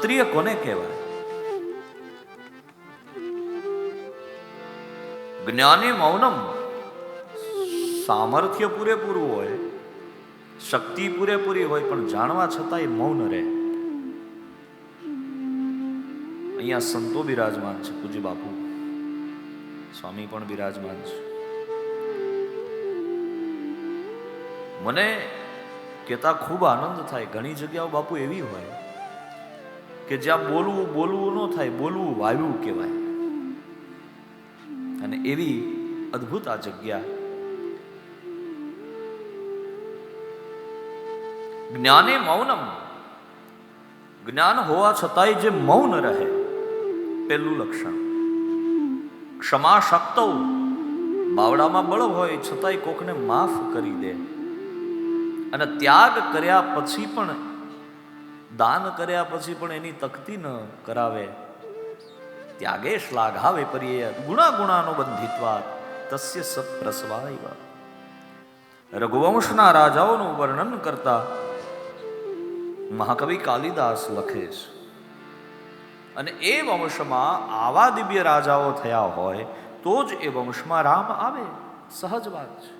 ક્ષત્રિય કોને કહેવાય. જ્ઞાની મૌનમ. સામર્થ્ય પૂરેપૂરું હોય, શક્તિ પૂરેપૂરી હોય, પણ જાણવા છતાં એ મૌન રહે. અહીંયા સંતો બિરાજમાન છે, પૂજ્ય બાપુ. સ્વામી પણ બિરાજમાન છે. મને કહેતા ખૂબ આનંદ થાય. ઘણી જગ્યાઓ બાપુ એવી હોય કે જ્યાં બોલવું બોલવું ન થાય, બોલવું વાવ્યું કહેવાય. અને એવી અદ્ભુત આ જગ્યા. જ્ઞાને મૌનમ. જ્ઞાન હોવા છતાંય જે મૌન રહે પેલું લક્ષણ. ક્ષમા શક્તો બાવડામાં બળ હોય, છતાંય કોકને માફ કરી દે. અને ત્યાગ કર્યા પછી પણ દાન કર્યા પછી પણ એની તકતી ન કરાવે. ત્યાગે શ્લાઘાવે પર્યે ગુણા ગુણાનો બંધિત્વા તસ્ય સપ્રસવાય. રઘુવંશના રાજાઓનું વર્ણન કરતા મહાકવિ કાલિદાસ લખે છે, અને એ વંશમાં આવા દિવ્ય રાજાઓ થયા હોય તો જ એ વંશમાં રામ આવે. સહજ વાત છે.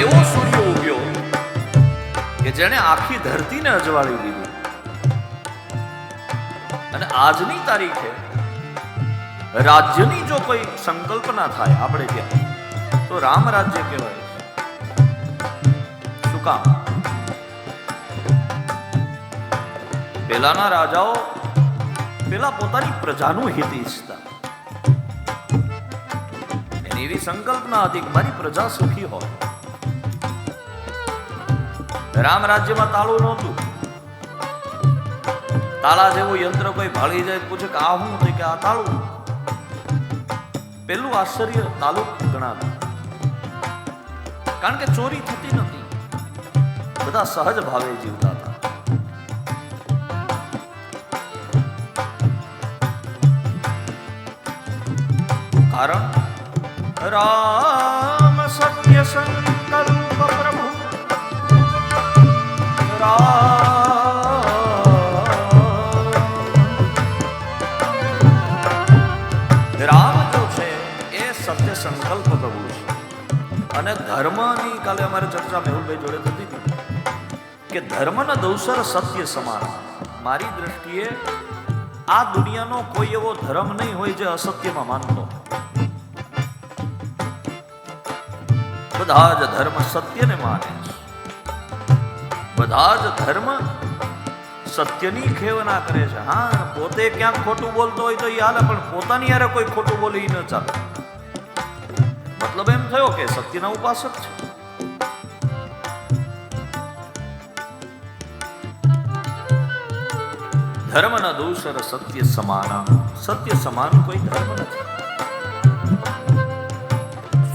એવો સૂર્ય ઉગ્યો કે જેણે આખી ધરતીને અજવાળી દીધી. અને આજની તારીખે રાજ્યની જો કોઈ સંકલ્પના થાય, આપણે ત્યાં, તો રામ રાજ્ય કહેવાય. શું કામ? પેલાના રાજાઓ પેલા પોતાની પ્રજાનું હિત ઈચ્છતા. એવી સંકલ્પના હતી કે મારી પ્રજા સુખી હોય. રામ રાજ્યમાં તાળું નહોતું. તાળા જેવું યંત્ર કોઈ ભાળી જાય પૂછે કે આ શું કે આ તાળું. પેલું આશ્ચર્ય તાલુક ગણાવ્યું. કારણ કે ચોરી થતી નથી. બધા સહજ ભાવે જીવતા હતા. કારણ? રામ સત્ય સંકલ્પ રામ. જો છે, એ સત્ય સંકલ્પ પ્રભુ છે. અને ધર્મની કાલે અમારે ચર્ચા મેહુલભાઈ જોડે થતી હતી કે ધર્મના દૌસર સત્ય સમાન. મારી દ્રષ્ટિએ આ દુનિયાનો કોઈ એવો ધર્મ નહીં હોય જે અસત્યમાં માનતો બધા જ ધર્મ સત્યને માને છે. બધા જ ધર્મ સત્યની ખેવના કરે છે. હા, પોતે ક્યાંક ખોટું બોલતો હોય તો એ હાલે, પણ પોતાની યારે કોઈ ખોટું બોલે ન ચાલે. મતલબ એમ થયો કે સત્યના ઉપાસક છે. ધર્મના દોષર સત્ય સમાન. સત્ય સમાન કોઈ ધર્મ નથી.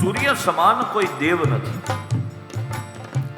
સૂર્ય સમાન કોઈ દેવ નથી.